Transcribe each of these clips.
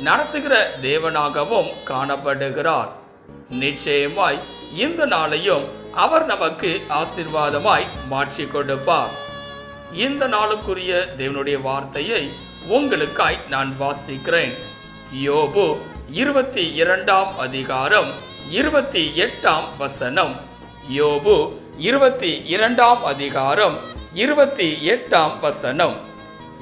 நடத்துகிற தேவனாகவும் காணப்படுகிறார். நிச்சயமாய் இந்த நாளையும் அவர் நமக்கு ஆசீர்வாதமாய் மாற்றி கொடுப்பார். இந்த நாளுக்குரிய தேவனுடைய வார்த்தையை உங்களுக்காய் நான் வாசிக்கிறேன். யோபு இருபத்தி இரண்டாம் அதிகாரம் இருபத்தி எட்டாம் வசனம். யோபு இருபத்தி இரண்டாம் அதிகாரம் இருபத்தி எட்டாம் வசனம்.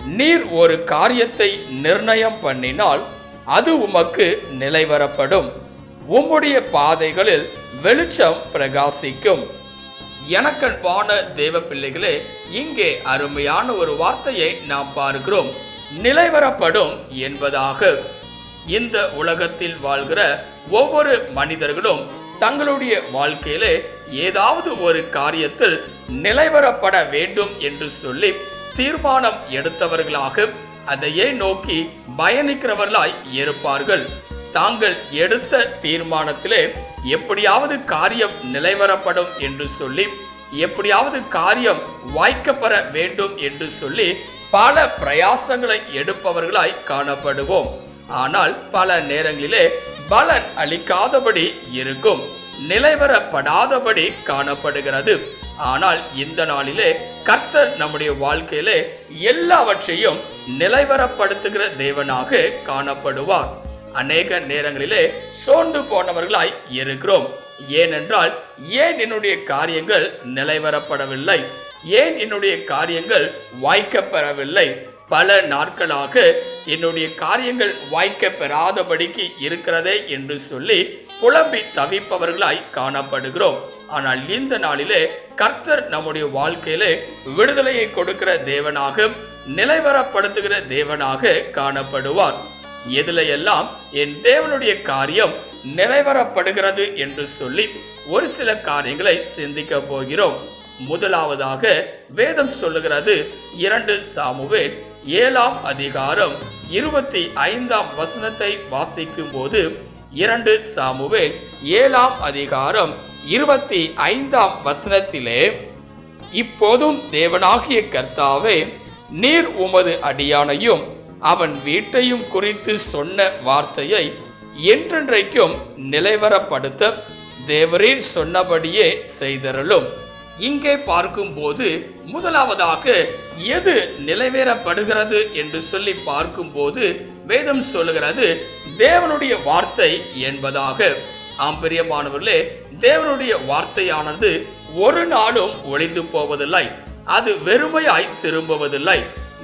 நீர் ஒரு காரியத்தை நிர்ணயம் பண்ணினால் அது உமக்கு நிலைவரப்படும் உம்முடைய பாதைகளில் வெளிச்சம் பிரகாசிக்கும். எனக்கன்பான தேவ பிள்ளைகளே இங்கே அருமையான ஒரு வார்த்தையை நாம் பார்க்கிறோம். நிலைவரப்படும் என்பதாக. இந்த உலகத்தில் வாழ்கிற ஒவ்வொரு மனிதர்களும் தங்களுடைய வாழ்க்கையிலே ஏதாவது ஒரு காரியத்தில் நிலைவரப்பட வேண்டும் என்று சொல்லி தீர்மானம் எடுத்தவர்களாக அதையே நோக்கி பயணிக்கிறவர்களாய் இருப்பார்கள். தாங்கள் எடுத்த தீர்மானத்திலே எப்படியாவது காரியம் நிலைவரப்படும் என்று சொல்லி எப்படியாவது காரியம் வாய்க்கப்பெற வேண்டும் என்று சொல்லி பல பிரயாசங்களை எடுப்பவர்களாய் காணப்படுவோம். ஆனால் பல நேரங்களிலே பலன் அளிக்காதபடி இருக்கும் நிலைவரப்படாதபடி காணப்படுகிறது. ஆனால் இந்த நாளிலே கர்த்தர் நம்முடைய வாழ்க்கையிலே எல்லாவற்றையும் நிலைவரப்படுத்துகிற தேவனாக காணப்படுவார். அநேக நேரங்களிலே சோர்ந்து போனவர்களாய் இருக்கிறோம். ஏனென்றால் ஏன் என்னுடைய காரியங்கள் நிலைவரப்படவில்லை? ஏன் என்னுடைய காரியங்கள் வாய்க்கப்பெறவில்லை பல நாட்களாக என்னுடைய காரியங்கள் வாய்க்க பெறாதபடிக்கு இருக்கிறதே என்று சொல்லி புலம்பி தவிப்பவர்களாய் காணப்படுகிறோம். ஆனால் இந்த நாளிலே கர்த்தர் நம்முடைய வாழ்க்கையிலே விடுதலையை கொடுக்கிற தேவனாக நிலைவரப்படுத்துகிற தேவனாக காணப்படுவார். எதுல எல்லாம் என் தேவனுடைய காரியம் நிறைவரப்படுகிறது என்று சொல்லி ஒரு சில காரியங்களை சிந்திக்க போகிறோம். முதலாவதாக வேதம் சொல்லுகிறது இரண்டு சாமுவேல் ஏழாம் அதிகாரம் இருபத்தி ஐந்தாம் வசனத்தை வாசிக்கும் போது இரண்டு சாமுவேல் ஏழாம் அதிகாரம் இருபத்தி ஐந்தாம் வசனத்திலே இப்போதும் தேவனாகிய கர்த்தாவே நீர் உமது அடியானையும் அவன் வீட்டையும் குறித்து சொன்ன வார்த்தையை என்றென்றைக்கும் நிலைவரப்படுத்த தேவரீர் சொன்னபடியே செய்தரலும் இங்கே பார்க்கும்போது முதலாவதாக எது நிலைவேறப்படுகிறது என்று சொல்லி பார்க்கும்போது வேதம் சொல்லுகிறது தேவனுடைய வார்த்தை என்பதாக. ஆம்பரியமானவர்களே தேவனுடைய வார்த்தையானது ஒரு நாளும் ஒளிந்து போவதில்லை அது வெறுமையாய் திரும்புவதில்லை.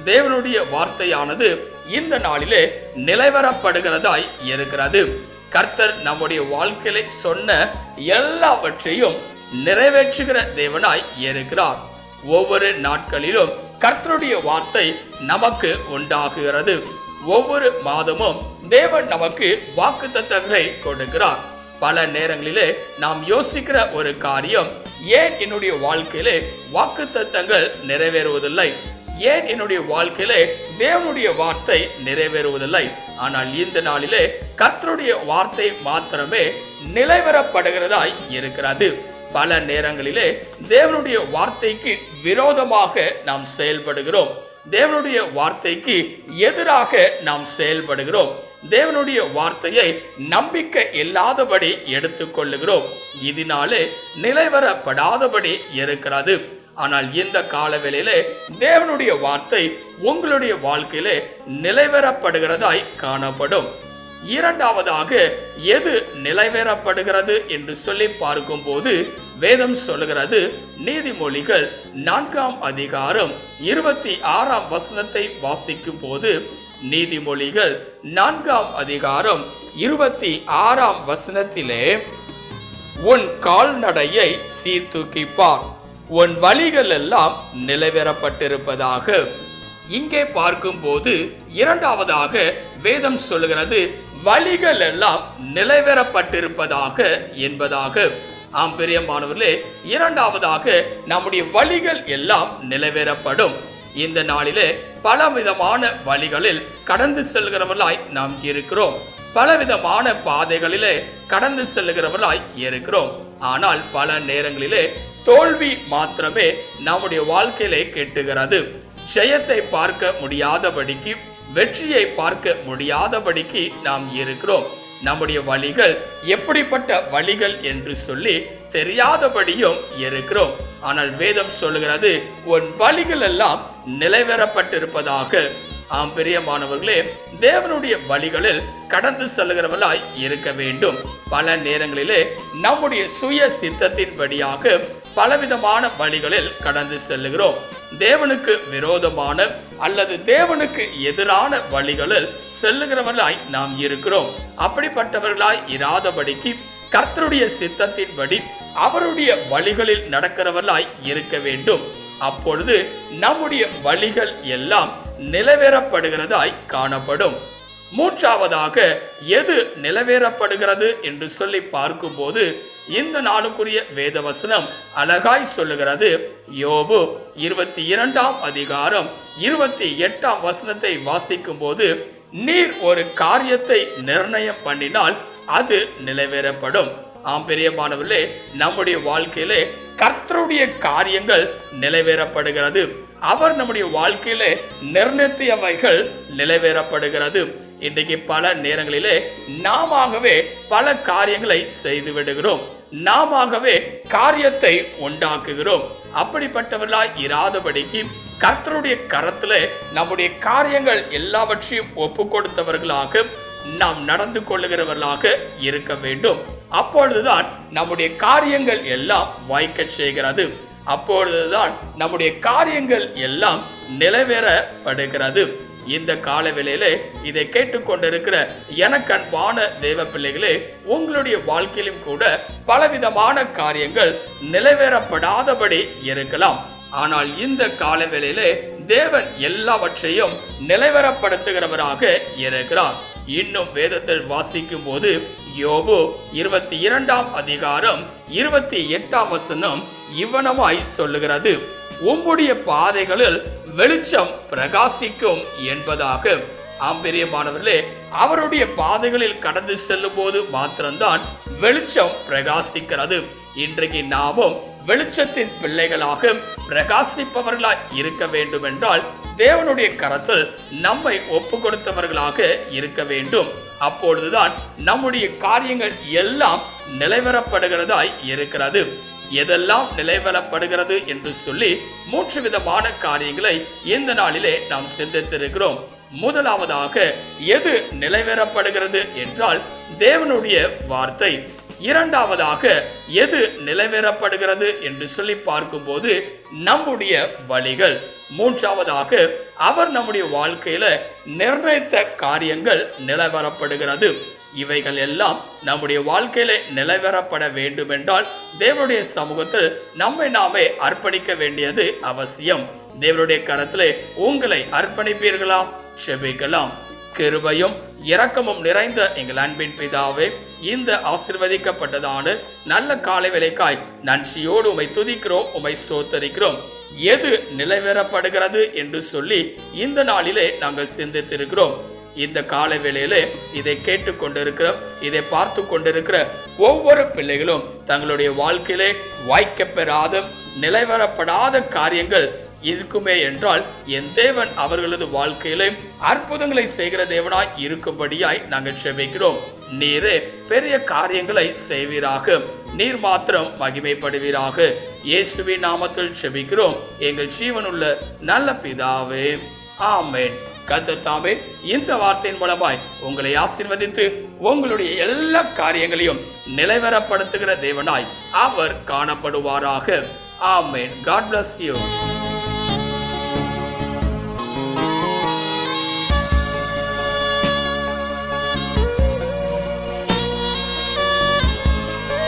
தேவனுடைய வார்த்தையானது இந்த நாளிலே நிலைவரப்படுகிறதாய் இருக்கிறது. கர்த்தர் நம்முடைய வாழ்க்கையில சொன்ன எல்லாவற்றையும் நிறைவேற்றுகிற தேவனாய் இருக்கிறார். ஒவ்வொரு நாட்களிலும் கர்த்தருடைய வார்த்தை நமக்கு உண்டாகுகிறது. ஒவ்வொரு மாதமும் தேவன் நமக்கு வாக்கு தத்தங்களை கொடுக்கிறார். பல நேரங்களிலே நாம் யோசிக்கிற ஒரு காரியம் ஏன் என்னுடைய வாழ்க்கையிலே வாக்கு தத்தங்கள் நிறைவேறுவதில்லை? ஏன் என்னுடைய வாழ்க்கையிலே தேவனுடைய வார்த்தை நிறைவேறுவதில்லை? ஆனால் இந்த நாளிலே கர்த்தருடைய வார்த்தை மாத்திரமே நிலைவரப்படுகிறதாய் இருக்கிறது. பல நேரங்களிலே தேவனுடைய வார்த்தைக்கு விரோதமாக நாம் செயல்படுகிறோம். தேவனுடைய வார்த்தைக்கு எதிராக நாம் செயல்படுகிறோம். தேவனுடைய வார்த்தையை நம்பிக்கை இல்லாதபடி எடுத்துக்கொள்ளுகிறோம். இதனாலே நிலைவரப்படாதபடி இருக்கிறது. ஆனால் இந்த காலவேளையிலே தேவனுடைய வார்த்தை உங்களுடைய வாழ்க்கையிலே நிலைவரப்படுகிறதாய் காணப்படும். இரண்டாவதாக எது நிலைவேறப்படுகிறது என்று சொல்லி பார்க்கும்போது வேதம் சொல்லுகிறது நீதிமொழிகள் நான்காம் அதிகாரம் இருபத்தி ஆறாம் வசனத்தை வாசிக்கும் போது நீதிமொழிகள் நான்காம் அதிகாரம் இருபத்தி ஆறாம் வசனத்திலே உன் கால்நடையை சீர்தூக்கிப்பார் உன் வழிகள் எல்லாம் நிலைவேறப்பட்டிருப்பதாக. இங்கே பார்க்கும்போது இரண்டாவதாக வேதம் சொல்லுகிறது வழிகள் எல்லாம் நிலைவேறப்பட்டிருப்பதாக என்பதாக. ஆம் பிரியமானவர்களே இரண்டாவதாக நம்முடைய வழிகள் எல்லாம் நிலைவேறப்படும். இந்த நாளிலே பலவிதமான வழிகளில் கடந்து செல்கிறவர்களாய் நாம் இருக்கிறோம். பலவிதமான பாதைகளிலே கடந்து செல்கிறவர்களாய் இருக்கிறோம். ஆனால் பல நேரங்களிலே தோல்வி மாத்திரமே நம்முடைய வாழ்க்கையிலே கெட்டுகிறது. ஜெயத்தை பார்க்க முடியாதபடிக்கு வெற்றியை பார்க்க முடியாதபடிக்கு நாம் இருக்கிறோம். நம்முடைய வழிகள் எப்படிப்பட்ட வழிகள் என்று சொல்லி தெரியாதபடியும் இருக்கிறோம். ஆனால் வேதம் சொல்லுகிறது உன் வழிகள் எல்லாம் நிலைவேறப்பட்டிருப்பதாக. ஆம் பிரியமானவர்களே தேவனுடைய வழிகளில் கடந்து செல்கிறவர்களாய் இருக்க வேண்டும். பல நேரங்களிலே நம்முடைய சுய சித்தத்தின்படியாக பலவிதமான வழிகளில் கடந்து செல்லுகிறோம். தேவனுக்கு விரோதமான அல்லது தேவனுக்கு எதிரான வழிகளில் செல்லுகிறவர்களாய் நாம் இருக்கிறோம். அப்படிப்பட்டவர்களாய் இராதபடிக்கு கர்த்தருடைய சித்தத்தின்படி அவருடைய வழிகளில் நடக்கிறவர்களாய் இருக்க வேண்டும். அப்பொழுது நம்முடைய வழிகள் எல்லாம் நிலைவேறப்படுகிறதாய் காணப்படும். மூன்றாவதாக எது நிலைவேறப்படுகிறது என்று சொல்லி பார்க்கும்போது இந்த நாளுக்குரிய வேத வசனம் அழகாய் சொல்லுகிறது. யோபு இருபத்தி இரண்டாம் அதிகாரம் இருபத்தி எட்டாம் வசனத்தை வாசிக்கும் போது நீர் ஒரு காரியத்தை நிர்ணயம் பண்ணினால் அது நிலைவேறப்படும் ஆம் பிரியமானவர்களே நம்முடைய வாழ்க்கையிலே கர்த்தருடைய காரியங்கள் நிலைவேறப்படுகிறது அவர் நம்முடைய வாழ்க்கையிலே நிர்ணயத்தியவைகள் நிலைவேறப்படுகிறது இன்றைக்கு பல நேரங்களிலே நாமவே பல காரியங்களை செய்து விடுகிறோம் நாமவே காரியத்தை உண்டாக்குகிறோம். அப்படிப்பட்டவர்களாய் இராதபடிக்கு கர்த்தருடைய கரத்துல நம்முடைய காரியங்கள் எல்லாவற்றையும் ஒப்பு கொடுத்தவர்களாக நாம் நடந்து கொள்ளுகிறவர்களாக இருக்க வேண்டும். அப்பொழுதுதான் நம்முடைய காரியங்கள் எல்லாம் வாய்க்க செய்கிறது. அப்பொழுதுதான் நம்முடைய காரியங்கள் எல்லாம் நிறைவேறப்படுகிறது இந்த கால வேளையிலே இதை கேட்டுக்கொண்டிருக்கிற எனக்கன்பான தேவ பிள்ளைகளே உங்களுடைய வாழ்க்கையிலும் கூட பலவிதமான காரியங்கள் நிலைவேறப்படாதபடி இருக்கலாம். ஆனால் இந்த கால வேளையிலே தேவன் எல்லாவற்றையும் நிலைவரப்படுத்துகிறவராக இருக்கிறார். இன்னும் வேதத்தில் வாசிக்கும் போது யோபு இருபத்தி இரண்டாம் அதிகாரம் இருபத்தி எட்டாம் வசனம் இவ்வனமாய் சொல்லுகிறது. உம்முடைய பாதைகளில் வெளிச்சம் பிரகாசிக்கும் என்பதாக ஆம்பெரியமானவர்களே அவருடைய பாதைகளில் கடந்து செல்லும் போது மாத்திரம்தான் வெளிச்சம் பிரகாசிக்கிறது. இன்றைக்கு நாமும் வெளிச்சத்தின் பிள்ளைகளாக பிரகாசிப்பவர்களாய் இருக்க வேண்டும் என்றால் தேவனுடைய கரத்தில் நம்மை ஒப்பு கொடுத்தவர்களாக இருக்க வேண்டும். அப்பொழுதுதான் நம்முடைய காரியங்கள் எல்லாம் நிலைவரப்படுகிறதாய் இருக்கிறது. எதெல்லாம் நிலைவரப்படுகிறது என்று சொல்லி மூன்று விதமான காரியங்களை இந்த நாளிலே நாம் சிந்தித்திருக்கிறோம். முதலாவதாக எது நிலைவேறப்படுகிறது என்றால் தேவனுடைய வார்த்தை. இரண்டாவதாக எது நிலைவேறப்படுகிறது என்று சொல்லி பார்க்கும்போது நம்முடைய வழிகள். மூன்றாவதாக அவர் நம்முடைய வாழ்க்கையில நிர்ணயித்த காரியங்கள் நிலவரப்படுகிறது இவைகள் எல்லாம் நம்முடைய வாழ்க்கையில நிலவரப்பட வேண்டுமென்றால் தேவனுடைய சமூகத்தில் நம்மை நாமே அர்ப்பணிக்க வேண்டியது அவசியம். தேவனுடைய கரத்திலே உங்களை அர்ப்பணிப்பீர்களா? செபிக்கலாம். கிருபையும் இரக்கமும் நிறைந்த எங்கள் அன்பின் பிதாவே இந்த ஆசிர்வதிக்கப்பட்டதான நல்ல காலை விலைக்காய் நன்றியோடு உமை துதிக்கிறோம் உமை ஸ்தோத்தரிக்கிறோம். எது நிலைவேறப்படுகிறது என்று சொல்லி இந்த நாளிலே நாங்கள் சிந்தித்திருக்கிறோம். இந்த கால வேளையில இதை கேட்டுக்கொண்டிருக்கிற இதை பார்த்து கொண்டிருக்கிற ஒவ்வொரு பிள்ளைகளும் தங்களுடைய வாழ்க்கையிலே வாய்க்க பெறாத நிலைவரப்படாத காரியங்கள் இருக்குமே என்றால் என் தேவன் அவர்களது வாழ்க்கையிலே அற்புதங்களை செய்கிற தேவனாய் இருக்கும்படியாய் நாங்கள் செபிக்கிறோம். நீரே பெரிய காரியங்களை செய்வீராக. நீர் மாத்திரம் மகிமைப்படுவீராக. இயேசுவின் நாமத்தில் செபிக்கிறோம். எங்கள் ஜீவனுள்ள நல்ல பிதாவே. ஆமென். கத்தர் தாமே இந்த வார்த்தையின் மூலமாய் உங்களை ஆசீர்வதித்து உங்களுடைய எல்லா காரியங்களையும் நிலைவரப்படுத்துகிற தேவனாய் அவர் காணப்படுவாராக. ஆமேன். God bless you